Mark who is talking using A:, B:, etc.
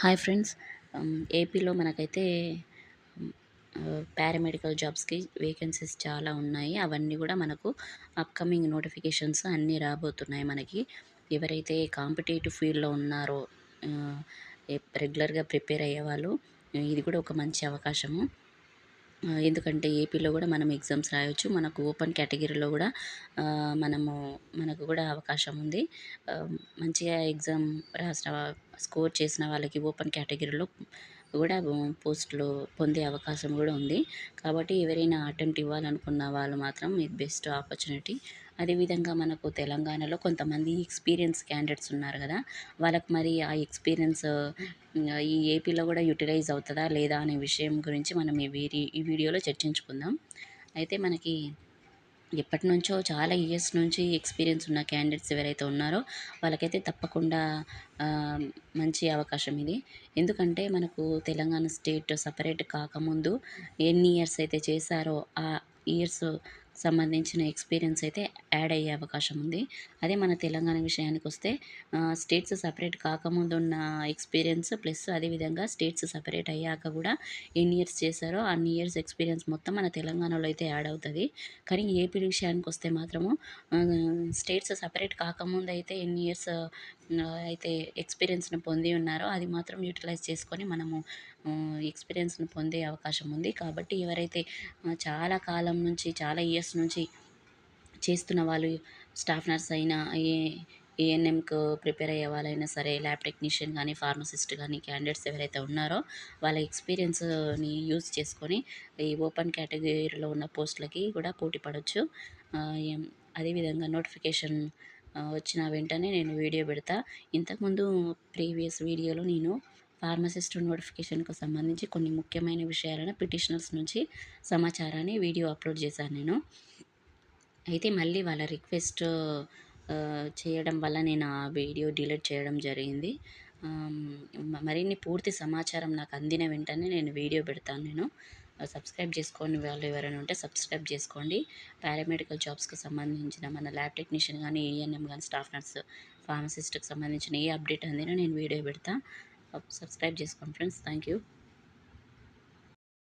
A: Hi friends. ఏపీలో మనకైతే paramedical జాబ్స్కి వేకెన్సీస్ చాలా ఉన్నాయి. అవన్నీ కూడా మనకు అప్కమింగ్ నోటిఫికేషన్స్ అన్నీ రాబోతున్నాయి మనకి. ఎవరైతే కాంపిటేటివ్ ఫీల్డ్లో ఉన్నారో రెగ్యులర్గా ప్రిపేర్ అయ్యేవాళ్ళు ఇది కూడా ఒక మంచి అవకాశము. ఎందుకంటే ఏపీలో కూడా మనం ఎగ్జామ్స్ రాయొచ్చు. మనకు ఓపెన్ కేటగిరీలో కూడా మనము మనకు కూడా అవకాశం ఉంది. మంచిగా ఎగ్జామ్ రాసిన స్కోర్ చేసిన వాళ్ళకి ఓపెన్ కేటగిరీలో కూడా పోస్టులు పొందే అవకాశం కూడా ఉంది. కాబట్టి ఎవరైనా అటెంప్ట్ ఇవ్వాలనుకున్న వాళ్ళు మాత్రం ఇది బెస్ట్ ఆపర్చునిటీ. అదేవిధంగా మనకు తెలంగాణలో కొంతమంది ఎక్స్పీరియన్స్ క్యాండిడేట్స్ ఉన్నారు కదా వాళ్ళకి మరి ఆ ఎక్స్పీరియన్స్ ఈ ఏపీలో కూడా యూటిలైజ్ అవుతుందా లేదా అనే విషయం గురించి మనం ఈ వీరి ఈ వీడియోలో చర్చించుకుందాం. అయితే మనకి ఎప్పటి నుంచో చాలా ఇయర్స్ నుంచి ఎక్స్పీరియన్స్ ఉన్న క్యాండిడేట్స్ ఎవరైతే ఉన్నారో వాళ్ళకైతే తప్పకుండా మంచి అవకాశం ఇది. ఎందుకంటే మనకు తెలంగాణ స్టేట్ సపరేట్ కాకముందు ఎన్ని ఇయర్స్ అయితే చేశారో ఆ ఇయర్స్ సంబంధించిన ఎక్స్పీరియన్స్ అయితే యాడ్ అయ్యే అవకాశం ఉంది. అదే మన తెలంగాణ విషయానికి వస్తే స్టేట్స్ సపరేట్ కాకముందు ఉన్న ఎక్స్పీరియన్స్ ప్లస్ అదేవిధంగా స్టేట్స్ సపరేట్ అయ్యాక కూడా ఎన్ని ఇయర్స్ చేశారో అన్ని ఇయర్స్ ఎక్స్పీరియన్స్ మొత్తం మన తెలంగాణలో అయితే యాడ్ అవుతుంది. కానీ ఏపీ విషయానికి వస్తే మాత్రము స్టేట్స్ సపరేట్ కాకముందు అయితే ఎన్ని ఇయర్స్ అయితే ఎక్స్పీరియన్స్ను పొంది ఉన్నారో అది మాత్రం యూటిలైజ్ చేసుకొని మనము ఎక్స్పీరియన్స్ను పొందే అవకాశం ఉంది. కాబట్టి ఎవరైతే చాలా కాలం నుంచి చాలా ఇయర్స్ నుంచి చేస్తున్న వాళ్ళు స్టాఫ్ నర్స్ అయినా ఏ ఏఎన్ఎంకు ప్రిపేర్ అయ్యే వాళ్ళైనా సరే ల్యాబ్ టెక్నీషియన్ కానీ ఫార్మసిస్ట్ కానీ క్యాండిడేట్స్ ఎవరైతే ఉన్నారో వాళ్ళ ఎక్స్పీరియన్స్ని యూజ్ చేసుకొని ఈ ఓపెన్ కేటగిరీలో ఉన్న పోస్టులకి కూడా పోటీ పడవచ్చు అదేవిధంగా నోటిఫికేషన్ వచ్చిన వెంటనే నేను వీడియో పెడతా. ఇంతకుముందు ప్రీవియస్ వీడియోలో నేను ఫార్మసిస్ట్ నోటిఫికేషన్కు సంబంధించి కొన్ని ముఖ్యమైన విషయాలను పిటిషనర్స్ నుంచి సమాచారాన్ని వీడియో అప్లోడ్ చేశాను నేను. అయితే మళ్ళీ వాళ్ళ రిక్వెస్ట్ చేయడం వల్ల నేను ఆ వీడియో డిలీట్ చేయడం జరిగింది. మరిన్ని పూర్తి సమాచారం నాకు అందిన వెంటనే నేను వీడియో పెడతాను నేను. సబ్స్క్రైబ్ చేసుకోని వాళ్ళు ఎవరైనా ఉంటే సబ్స్క్రైబ్ చేసుకోండి. పారామెడికల్ జాబ్స్కి సంబంధించిన మన ల్యాబ్ టెక్నీషియన్ కానీ ఏఎన్ఎం కానీ స్టాఫ్ నర్స్ ఫార్మసిస్ట్కి సంబంధించిన ఏ అప్డేట్ అందినా నేను వీడియో పెడతాను సబ్స్క్రైబ్ చేసుకోండి ఫ్రెండ్స్ థ్యాంక్ యూ